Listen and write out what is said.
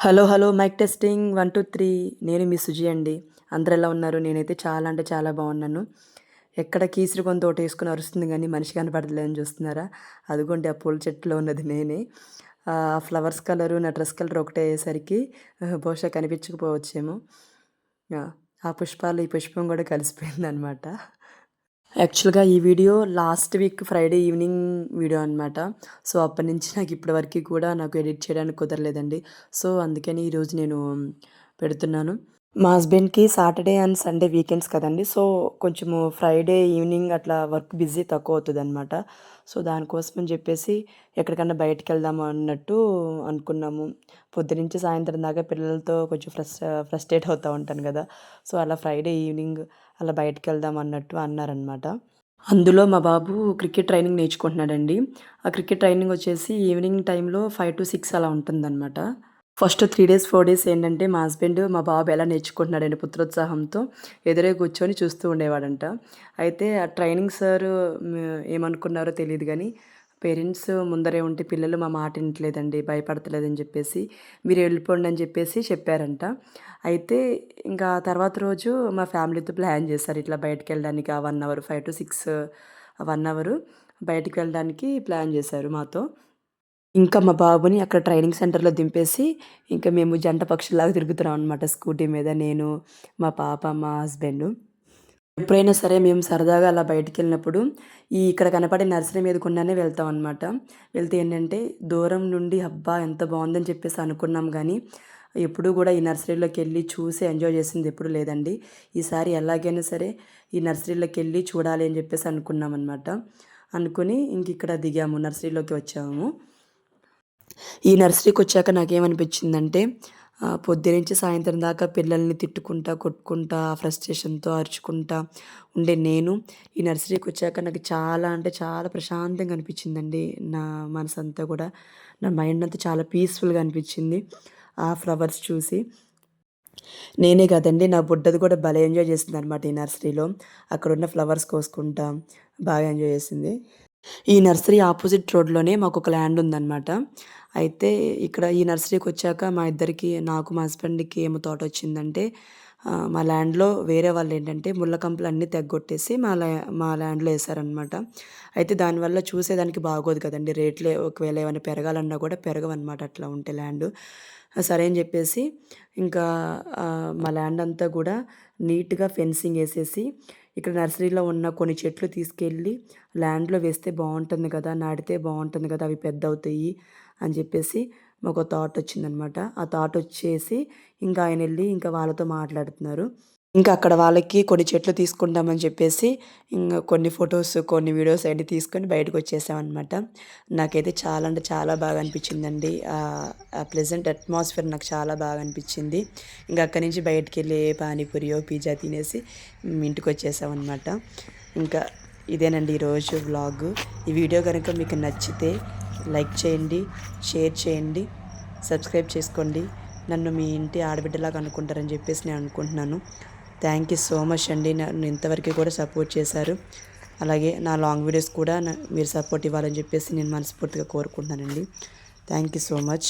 Hello hello mike testing one two three. నేను మీ సుజి అండి. అందరు ఎలా ఉన్నారు? నేనైతే చాలా అంటే చాలా బాగున్నాను. ఎక్కడ కీసురు కొంత ఒకటి వేసుకుని అరుస్తుంది కానీ మనిషి కనపడలేదని చూస్తున్నారా? అదిగోండి ఆ పూల చెట్టులో ఉన్నది నేనే. ఆ ఫ్లవర్స్ కలరు నా డ్రెస్ కలర్ ఒకటే అయ్యేసరికి బహుశా కనిపించకపోవచ్చేమో. ఆ పుష్పాలు ఈ పుష్పం కూడా కలిసిపోయింది అనమాట యాక్చువల్గా ఈ video last week Friday evening video అనమాట సో అప్పటి నుంచి నాకు ఇప్పటి వరకు కూడా నాకు ఎడిట్ చేయడానికి కుదరలేదండి. సో అందుకని ఈరోజు నేను పెడుతున్నాను. మా హస్బెండ్కి సాటర్డే అండ్ సండే వీకెండ్స్ కదండి. సో కొంచెము ఫ్రైడే ఈవినింగ్ అట్లా వర్క్ బిజీ తక్కువ అవుతుంది అనమాట సో దానికోసం చెప్పేసి ఎక్కడికన్నా బయటకు వెళ్దాము అన్నట్టు అనుకున్నాము. పొద్దునుంచి సాయంత్రం దాకా పిల్లలతో కొంచెం ఫ్రస్ ఫ్రస్ట్రేట్ అవుతూ ఉంటాను కదా. సో అలా ఫ్రైడే ఈవినింగ్ అలా బయటకు వెళ్దాం అన్నట్టు అన్నారనమాట అందులో మా బాబు క్రికెట్ ట్రైనింగ్ నేర్చుకుంటున్నాడండి. ఆ క్రికెట్ ట్రైనింగ్ వచ్చేసి ఈవినింగ్ టైంలో ఫైవ్ టు సిక్స్ అలా ఉంటుందన్నమాట. First three days four days ఏంటంటే మా హస్బెండ్ మా బాబు ఎలా నేర్చుకుంటున్నాడండి పుత్రోత్సాహంతో ఎదురే కూర్చొని చూస్తూ ఉండేవాడంట. అయితే ఆ ట్రైనింగ్ సార్ ఏమనుకున్నారో తెలియదు కానీ పేరెంట్స్ ముందరే ఉంటే పిల్లలు మా మాట వినట్లేదండి భయపడతలేదని చెప్పేసి మీరు వెళ్ళిపోండి అని చెప్పేసి చెప్పారంట. అయితే ఇంకా తర్వాత రోజు మా ఫ్యామిలీతో ప్లాన్ చేశారు ఇట్లా బయటకు వెళ్ళడానికి ఆ one hour five to six one hour బయటికి వెళ్ళడానికి ప్లాన్ చేశారు మాతో. ఇంకా మా బాబుని అక్కడ ట్రైనింగ్ సెంటర్లో దింపేసి ఇంకా మేము జంట పక్షుల్లాగా తిరుగుతున్నాం అనమాట స్కూటీ మీద నేను మా పాప మా హస్బెండ్. ఎప్పుడైనా సరే మేము సరదాగా అలా బయటికి వెళ్ళినప్పుడు ఈ ఇక్కడ కనపడే నర్సరీ మీద కొన్నానే వెళ్తాం అనమాట వెళ్తే ఏంటంటే దూరం నుండి అబ్బా ఎంత బాగుందని చెప్పేసి అనుకున్నాం కానీ ఎప్పుడూ కూడా ఈ నర్సరీలోకి వెళ్ళి చూసి ఎంజాయ్ చేసింది ఎప్పుడు లేదండి. ఈసారి ఎలాగైనా సరే ఈ నర్సరీలోకి వెళ్ళి చూడాలి అని చెప్పేసి అనుకున్నాం అనమాట అనుకుని ఇంక ఇక్కడ దిగాము నర్సరీలోకి వచ్చాము. ఈ నర్సరీకి వచ్చాక నాకేమనిపించిందంటే పొద్దునుంచి సాయంత్రం దాకా పిల్లల్ని తిట్టుకుంటా కొట్టుకుంటా ఫ్రస్ట్రేషన్తో అరుచుకుంటా ఉండే నేను ఈ నర్సరీకి వచ్చాక నాకు చాలా అంటే చాలా ప్రశాంతంగా అనిపించిందండి. నా మనసు అంతా కూడా నా మైండ్ అంతా చాలా పీస్ఫుల్గా అనిపించింది ఆ ఫ్లవర్స్ చూసి. నేనే కాదండి నా బుడ్డది కూడా భలే ఎంజాయ్ చేసింది అనమాట ఈ నర్సరీలో. అక్కడ ఉన్న ఫ్లవర్స్ కోసుకుంటా బాగా ఎంజాయ్ చేసింది. ఈ నర్సరీ ఆపోజిట్ రోడ్లోనే మాకు ఒక ల్యాండ్ ఉందన్నమాట. అయితే ఇక్కడ ఈ నర్సరీకి వచ్చాక మా ఇద్దరికి నాకు మా హస్బెండ్కి ఏమో తోట వచ్చిందంటే మా ల్యాండ్లో వేరే వాళ్ళు ఏంటంటే ముళ్ళ కంపలు అన్నీ తెగ్గొట్టేసి మా ల్యా మా ల్యాండ్లో వేసారనమాట అయితే దానివల్ల చూసేదానికి బాగోదు కదండి రేట్లు ఒకవేళ ఏమైనా పెరగాలన్నా కూడా పెరగవన్నమాట అట్లా ఉంటే ల్యాండ్. సరే అని చెప్పేసి ఇంకా మా ల్యాండ్ అంతా కూడా నీట్గా ఫెన్సింగ్ వేసేసి ఇక్కడ నర్సరీలో ఉన్న కొన్ని చెట్లు తీసుకెళ్ళి ల్యాండ్లో వేస్తే బాగుంటుంది కదా నాటితే బాగుంటుంది కదా అవి పెద్ద అవుతాయి అని చెప్పేసి మాకు థాట్ వచ్చిందనమాట. ఆ థాట్ వచ్చేసి ఇంకా ఆయన వెళ్ళి ఇంకా వాళ్ళతో మాట్లాడుతున్నారు. ఇంకా అక్కడ వాళ్ళకి కొన్ని చెట్లు తీసుకుంటామని చెప్పేసి ఇంకా కొన్ని ఫొటోస్ కొన్ని వీడియోస్ అన్ని తీసుకొని బయటకు వచ్చేసామన్నమాట. నాకైతే చాలా అంటే చాలా బాగా అనిపించిందండి. ఆ ప్లెజెంట్ అట్మాస్ఫియర్ నాకు చాలా బాగా అనిపించింది. ఇంకా అక్కడి నుంచి బయటకు వెళ్ళి పానీపూరియో పిజ్జా తినేసి ఇంటికి వచ్చేసామన్నమాట. ఇంకా ఇదేనండి ఈరోజు వ్లాగ్. ఈ వీడియో కనుక మీకు నచ్చితే లైక్ చేయండి షేర్ చేయండి సబ్స్క్రైబ్ చేసుకోండి. నన్ను మీ ఇంటి ఆడబిడ్డలాగా అనుకుంటారని చెప్పేసి నేను అనుకుంటున్నాను. థ్యాంక్ యూ సో మచ్ అండి. నన్ను ఇంతవరకు కూడా సపోర్ట్ చేశారు. అలాగే నా లాంగ్ వీడియోస్ కూడా మీరు సపోర్ట్ ఇవ్వాలని చెప్పేసి నేను మనస్ఫూర్తిగా కోరుకుంటున్నానండి. Thank you so much.